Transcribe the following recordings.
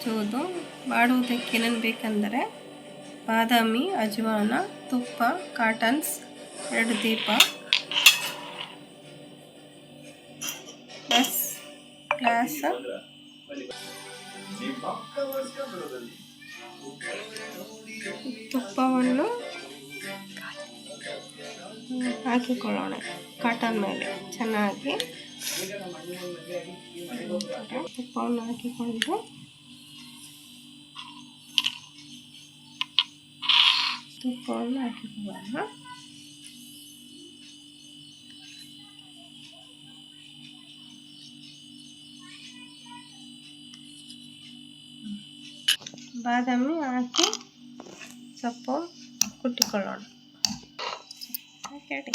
ಹಚ್ಚುವುದು ಮಾಡುವುದಕ್ಕೇನೇನು ಬೇಕೆಂದರೆ ಬಾದಾಮಿ, ಅಜವಾನ, ತುಪ್ಪ, ಕಾಟನ್ಸ್, ಎರಡು ದೀಪ, ಪ್ಲಸ್ ಗ್ಲಾಸ್. ತುಪ್ಪವನ್ನು ಹಾಕಿಕೊಳ್ಳೋಣ ಕಾಟನ್ ಮೇಲೆ. ಚೆನ್ನಾಗಿ. ತುಪ್ಪವನ್ನು ಹಾಕಿಕೊಂಡು ತುಪ್ಪವನ್ನು ಹಾಕಿಕೊಳ್ಳೋಣ ಬಾದಾಮಿ ಹಾಕಿ ಸೊಪ್ಪು ಕುಟ್ಟಿಕೊಳ್ಳೋಣ ಕೇಳಿ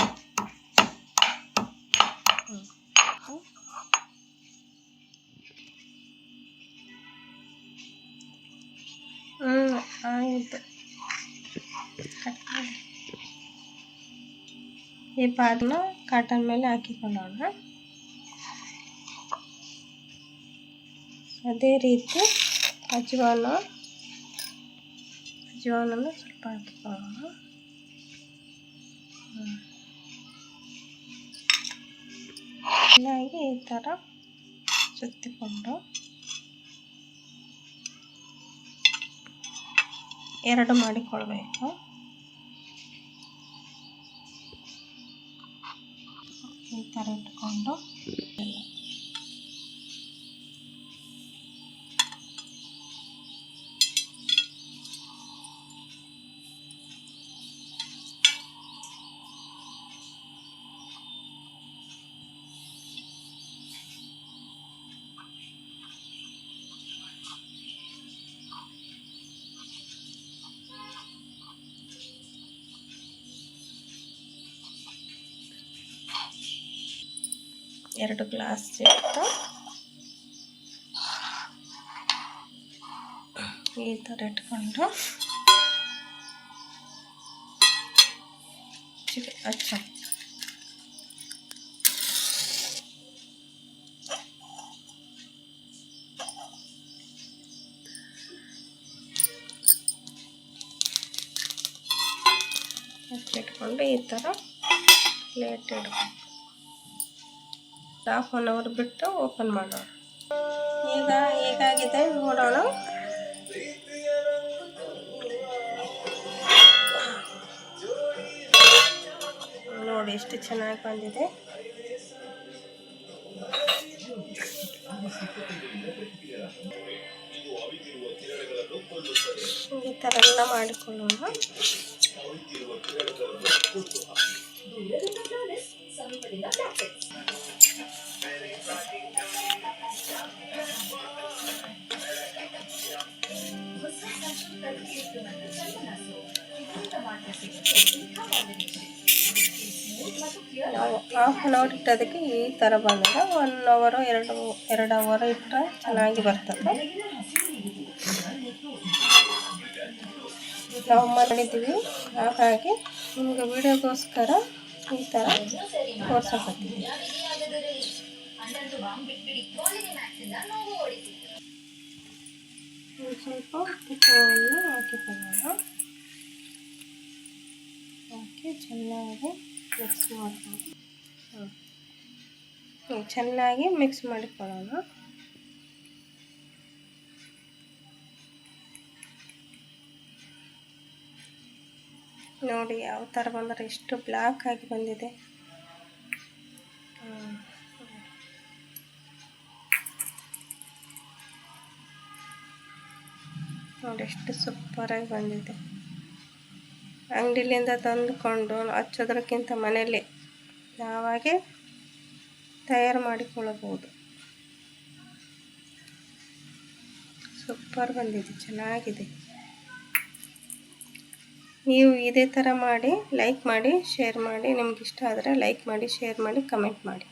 ಹ್ಞೂ ಆಯಿತು ಈ ಬಾದನ್ನ ಕಾಟನ್ ಮೇಲೆ ಹಾಕಿಕೊಳ್ಳೋಣ ಅದೇ ರೀತಿ ಅಜ್ವಾನ ಅಜ್ವಾನನ್ನು ಸ್ವಲ್ಪ ಹಾಕಿಕೊಳ್ಳೋಣ. ಚೆನ್ನಾಗಿ ಈ ಥರ ಸುತ್ತಿಕೊಂಡು ಎರಡು ಮಾಡಿಕೊಳ್ಬೇಕು. ಈ ಥರ ಇಟ್ಕೊಂಡು ಎರಡು ಗ್ಲಾಸ್ ಇಟ್ಟು ಈ ಥರ ಇಟ್ಕೊಂಡು. ಅಚ್ಚ. ಇಟ್ಕೊಂಡು ಈ ಥರ ಪ್ಲೇಟ್ ಇಡ್ಬೇಕು. ಹಾಫ್ ಒನ್ ಅವರ್ ಬಿಟ್ಟು ಓಪನ್ ಮಾಡೋಣ ಈಗ ಹೇಗಾಗಿದೆ ನೋಡೋಣ. ನೋಡಿ ಎಷ್ಟು ಚೆನ್ನಾಗಿ ಬಂದಿದೆ. ಈ ಥರ ಎಲ್ಲ ಮಾಡಿಕೊಳ್ಳೋಣ. ಹಾಫ್ ಆನ್ ಅವರ್ ಇಟ್ಟೋದಕ್ಕೆ ಈ ಥರ ಬಂದಾಗ ಒನ್ ಅವರು ಎರಡು ಎರಡು ಅವರ್ ಇಟ್ಟರೆ ಚೆನ್ನಾಗಿ ಬರ್ತದೆ. ನಾವು ಮಾಡಿದ್ದೀವಿ. ಹಾಗಾಗಿ ನಿಮಗೆ ವಿಡಿಯೋಗೋಸ್ಕರ ಈ ಥರ ತೋರ್ಸಕತ್ತೀವಿ ಸ್ವಲ್ಪ ತುಪ್ಪವನ್ನು ಹಾಕಿಕೊಳ್ಳೋಣ. ಹಾಕಿ ಚೆನ್ನಾಗಿ ಮಿಕ್ಸ್ ಮಾಡ್ಕೊಂಡು ಚೆನ್ನಾಗಿ ಮಿಕ್ಸ್ ಮಾಡಿಕೊಳ್ಳೋಣ. ನೋಡಿ ಯಾವ ಥರ ಬಂದರೆ ಎಷ್ಟು ಬ್ಲ್ಯಾಕ್ ಆಗಿ ಬಂದಿದೆ. ನೋಡಿ ಎಷ್ಟು ಸೂಪರಾಗಿ ಬಂದಿದೆ. ಅಂಗಡಿಲಿಂದ ತಂದುಕೊಂಡು ಹಚ್ಚೋದ್ರಕ್ಕಿಂತ ಮನೆಯಲ್ಲಿ ನಾವಾಗೆ ತಯಾರು ಮಾಡಿಕೊಳ್ಳಬಹುದು. ಸೂಪರ್ ಬಂದಿದೆ, ಚೆನ್ನಾಗಿದೆ. ನೀವು ಇದೇ ಥರ ಮಾಡಿ, ಲೈಕ್ ಮಾಡಿ, ಶೇರ್ ಮಾಡಿ. ನಿಮ್ಗೆ ಇಷ್ಟ ಆದರೆ ಲೈಕ್ ಮಾಡಿ, ಶೇರ್ ಮಾಡಿ, ಕಮೆಂಟ್ ಮಾಡಿ.